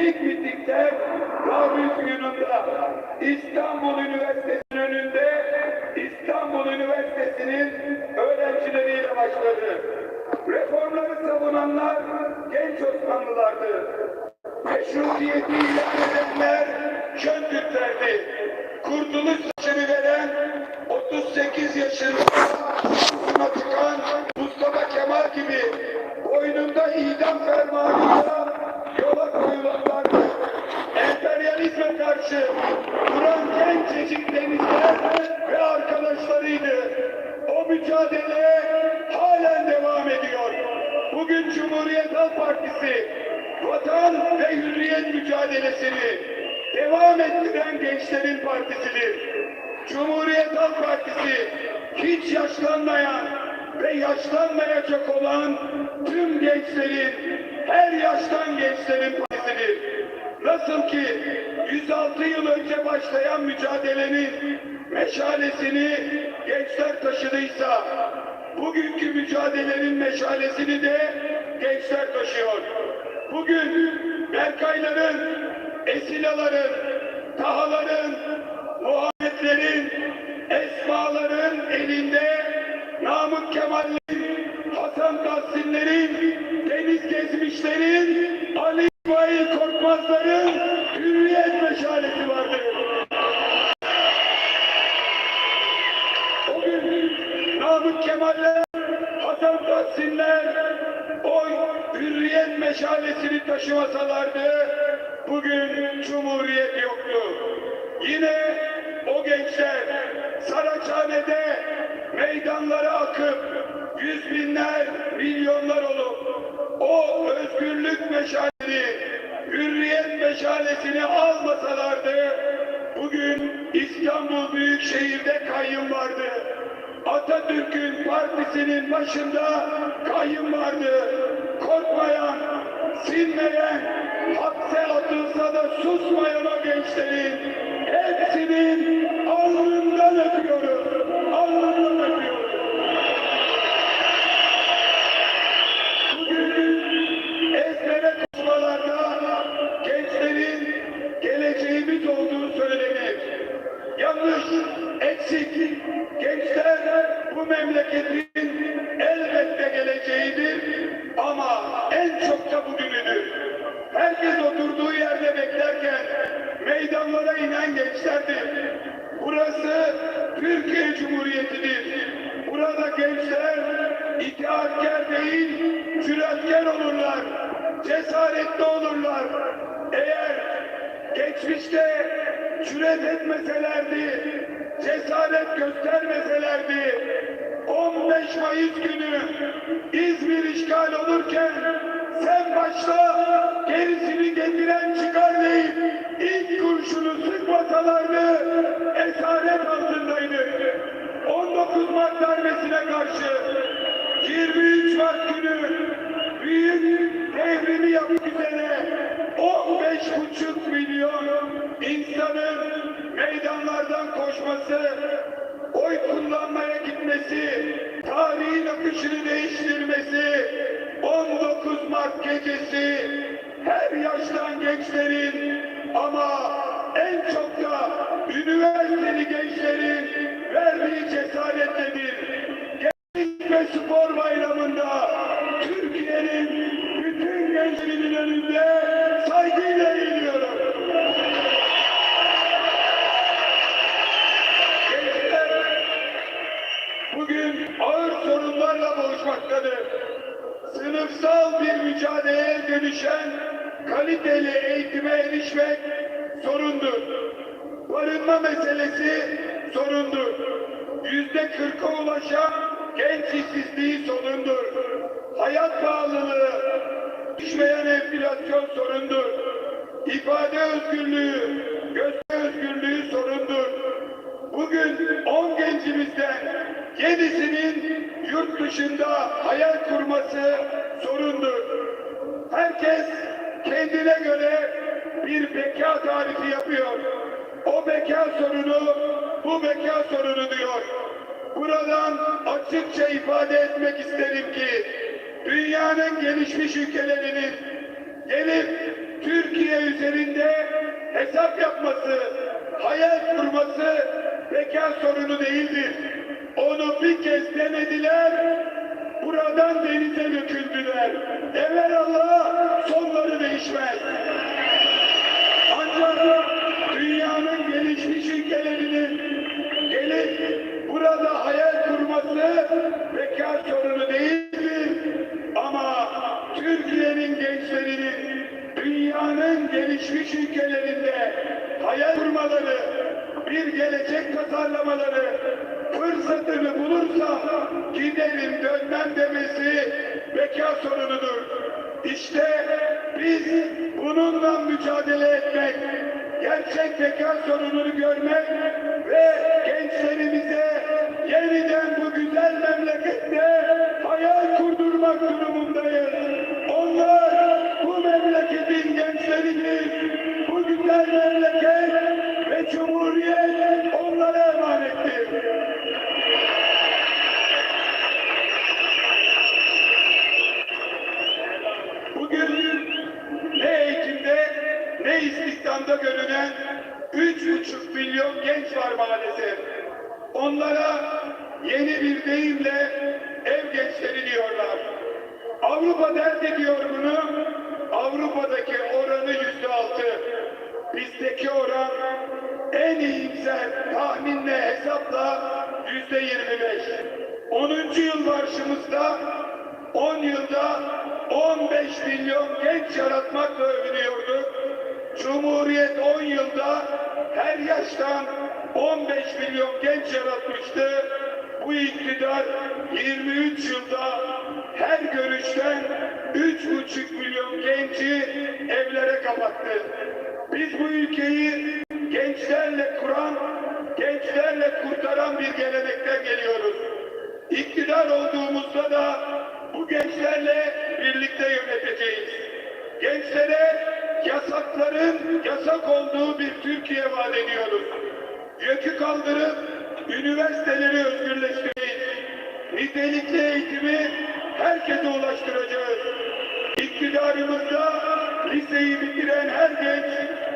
İlk mitingde Darül Yunus'ta İstanbul Üniversitesi'nin önünde İstanbul Üniversitesi'nin öğrencileriyle başladı. Reformları savunanlar genç Osmanlılardı. Meşrutiyeti ilan edenler Şön Türklerdi. Kurtuluş savaşını veren 38 yaşında çıkan Mustafa Kemal gibi boynunda idam fermanıyla Halk Partisi hiç yaşlanmayan ve yaşlanmayacak olan tüm gençlerin, her yaştan gençlerin partisidir. Nasıl ki 106 yıl önce başlayan mücadelenin meşalesini gençler taşıdıysa, bugünkü mücadelenin meşalesini de gençler taşıyor. Bugün Berkayların, Esilaların, Tahaların, Muhammedlerin, Esmaların elinde Namık Kemal'in, Hasan Tahsinlerin, Deniz Gezmişlerin, Ali İsmail Korkmazların hürriyet meşalesi vardır. O gün Namık Kemal'ler, Hasan Tahsinler o hürriyet meşalesini taşımasalardı bugün Cumhuriyet yoktu. Yine o gençler Saraçhane'de meydanlara akıp yüz binler, milyonlar olup o özgürlük meşalesini, hürriyet meşalesini almasalardı bugün İstanbul Büyükşehir'de kayyum vardı. Atatürk'ün partisinin başında kayyum vardı. Korkmayan, sinmeyen, hapse atılsa da susmayan o gençlerin hepsinin Alnından öpüyoruz. Bugün ezbere konuşmalarda gençlerin geleceğimiz olduğu söylenir. Yanlış, eksik. Gençler bu memleketin elbette geleceğidir ama en çok da bugünüdür. Herkes oturduğu yerde beklerken meydanlara inen gençlerdir. Burası Türkiye Cumhuriyeti'dir. Burada gençler itaatkar değil, cüretkar olurlar, cesaretli olurlar. Eğer geçmişte cüret etmeselerdi, cesaret göstermeselerdi, 15 Mayıs günü İzmir işgal olurken sen başla gerisini getiren çıkar deyip ilk kurşunu sıkmasalardı esaret altındaydı. 19 Mart darbesine karşı 23 Mart günü büyük devrimi yapmak üzere 15,5 milyon insanın meydanlardan koşması, oy kullanmaya gitmesi, tarihin akışını değiştirmesi, 19 Mart gecesi her yaştan gençlerin ama en çok da üniversiteli gençlerin verdiği cesaretledir. Gençlik ve Spor Bayramı'nda Türkiye'nin bütün gençlerinin önünde saygıyla eğiliyorum. Gençler bugün ağır sorunlarla boğuşmaktadır. Sınıfsal bir mücadeleye dönüşen kaliteli eğitime erişmek sorundur. Barınma meselesi sorundur. Yüzde kırka ulaşan genç işsizliği sorundur. Hayat pahalılığı, düşmeyen enflasyon sorundur. İfade özgürlüğü, gösteri özgürlüğü sorundur. Bugün 10 gencimizden 7'sinin yurt dışında hayal kurması sorundur. Herkes kendine göre bir beka tarifi yapıyor. O beka sorunu, bu beka sorunu diyor. Buradan açıkça ifade etmek isterim ki dünyanın gelişmiş ülkelerinin gelip Türkiye üzerinde hesap yapması, hayal kurması bekar sorunu değildir. Onu bir kez denediler, buradan denize döküldüler. Evelallah sonları değişmez. Ancak dünyanın gelişmiş ülkelerinin gelip burada hayal kurması bekar sorunu değildir. Ama Türkiye'nin gençlerinin dünyanın gelişmiş ülkelerinde hayal kurmaları, bir gelecek tasarlamaları fırsatını bulursa gidelim dönmem demesi bekar sorunudur. İşte biz bununla mücadele etmek, gerçek bekar sorununu görmek ve gençlerimize yeniden bu güzel memlekette hayal Onlara yeni bir deyimle ev gençleri diyorlar. Avrupa dert ediyor bunu. Avrupa'daki oranı yüzde altı. Bizdeki oran en iyimser tahminle hesapla yüzde yirmi beş. 10. yıl marşımızda 10 yılda 15 milyon genç yaratmakla övünüyorduk. Cumhuriyet 10 yılda her yaştan 15 milyon genç yaratmıştı. Bu iktidar 23 yılda her görüşten 3,5 milyon genci evlere kapattı. Biz bu ülkeyi gençlerle kuran, gençlerle kurtaran bir gelenekten geliyoruz. İktidar olduğumuzda da bu gençlerle birlikte yöneteceğiz. Gençlere yasakların yasak olduğu bir Türkiye vaat ediyoruz. Yükü kaldırıp üniversiteleri özgürleştireceğiz. Nitelikli eğitimi herkese ulaştıracağız. İktidarımızda liseyi bitiren her genç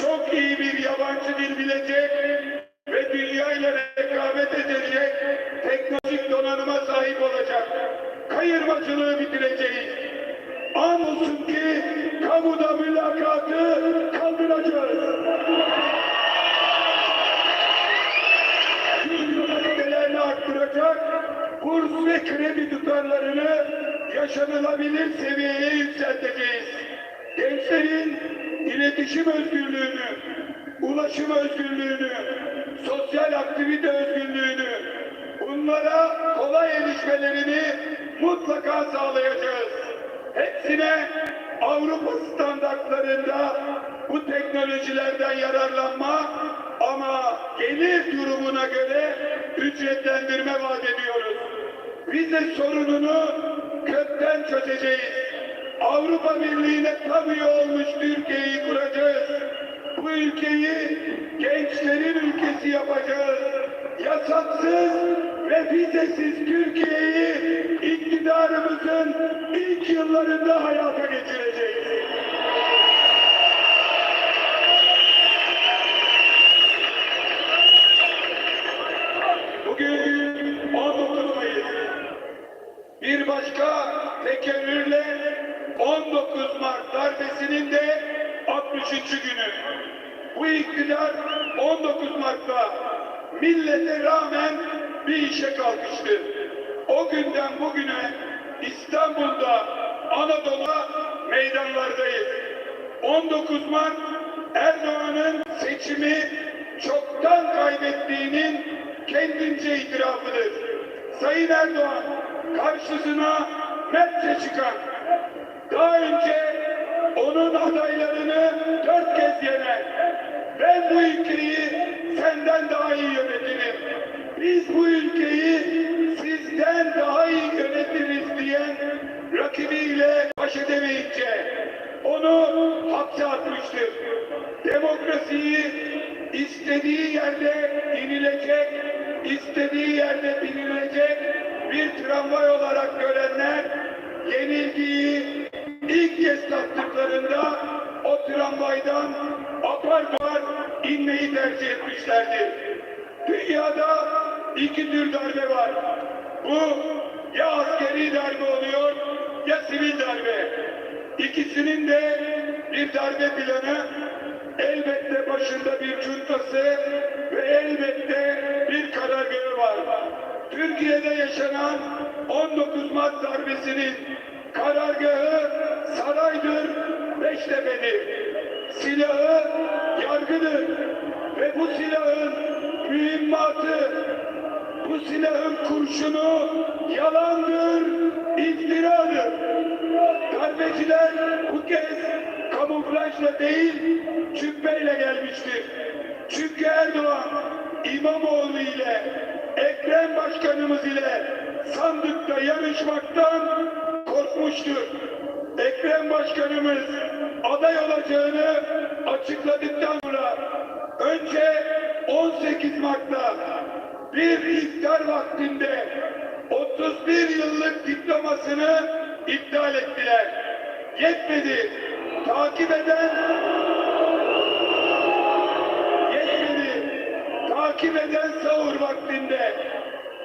çok iyi bir yabancı dil bilecek ve dünya ile rekabet edecek tutarlarını yaşanılabilir seviyeye yükselteceğiz. Gençlerin iletişim özgürlüğünü, ulaşım özgürlüğünü, sosyal aktivite özgürlüğünü, bunlara kolay erişmelerini mutlaka sağlayacağız. Hepsine Avrupa standartlarında bu teknolojilerden yararlanma ama gelir durumuna göre ücretlendirme vaat ediyoruz. Vize sorununu kökten çözeceğiz. Avrupa Birliği'ne üye olmuş Türkiye'yi kuracağız. Bu ülkeyi gençlerin ülkesi yapacağız. Yasaksız ve vizesiz Türkiye'yi iktidarımızın ilk yıllarında hayata geçireceğiz. Bir başka tekerrürle 19 Mart darbesinin de 63. günü. Bu iktidar 19 Mart'ta millete rağmen bir işe kalkıştı. O günden bugüne İstanbul'da, Anadolu'da meydanlardayız. 19 Mart Erdoğan'ın seçimi çoktan kaybettiğinin kendince itirafıdır. Sayın Erdoğan karşısına mertçe çıkan, daha önce onun adaylarını dört kez yenen, ben bu ülkeyi senden daha iyi yönetirim. Biz bu ülkeyi sizden daha iyi yönetiriz diyen rakibiyle baş edemeyince onu hapse atmıştır. Demokrasiyi istediği yerde inilecek, istediği yerde binilecek bir tramvay olarak görenler yenilgiyi ilk kez tattıklarında o tramvaydan apar topar inmeyi tercih etmişlerdi. Dünyada iki tür darbe var. Bu ya askeri darbe oluyor ya sivil darbe. İkisinin de bir darbe planı elbette başında bir cuntası ve elbette bir karargahı var. Türkiye'de yaşanan 19 Mart darbesinin karargahı saraydır, Beştepe'dir. Silahı yargıdır ve bu silahın mühimmatı bu silahın kurşunu yalandır, iftiradır. Darbeciler bu kez kamuflajla değil, cübbeyle gelmiştir. Çünkü Erdoğan İmamoğlu ile Ekrem Başkanımız ile sandıkta yarışmaktan korkmuştur. Ekrem Başkanımız aday olacağını açıkladıktan sonra önce 18 Mart'ta bir iftar vaktinde 31 yıllık diplomasını iptal ettiler. Yetmedi. Takip eden Takip eden sahur vaktinde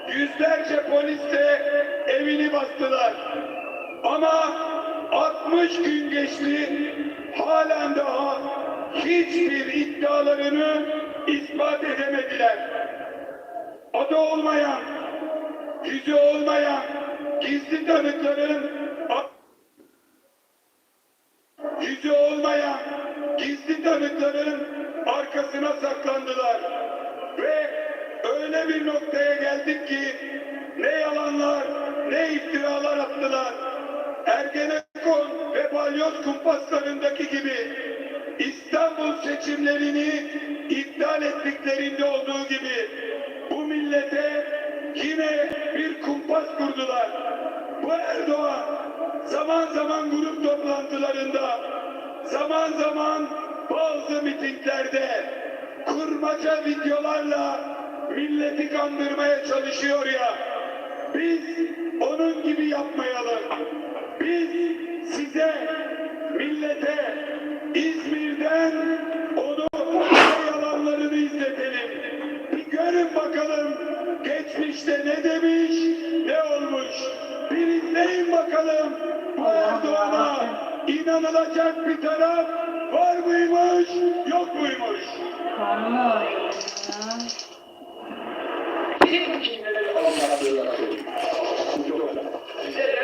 yüzlerce polis de evini bastılar. Ama 60 gün geçti. Halen daha hiçbir iddialarını ispat edemediler adı olmayan, yüzü olmayan gizli tanıkların yüzü olmayan gizli tanıkların arkasına saklandılar. Ve öyle bir noktaya geldik ki ne yalanlar ne iftiralar attılar. Ergenekon ve balyoz kumpaslarındaki gibi İstanbul seçimlerini iptal ettiklerinde olduğu gibi bu millete yine bir kumpas kurdular. Bu Erdoğan zaman zaman grup toplantılarında, zaman zaman bazı mitinglerde kurmaca videolarla milleti kandırmaya çalışıyor ya. Biz onun gibi yapmayalım. Biz size, millete İzmir'den onu yalanlarını izletelim. Bir görün bakalım geçmişte ne demiş, ne olmuş. Bir izleyin bakalım bu Erdoğan'a inanılacak bir taraf var mıymış, yok muymuş? Var. Bizim kimleri alanlara böyle Bize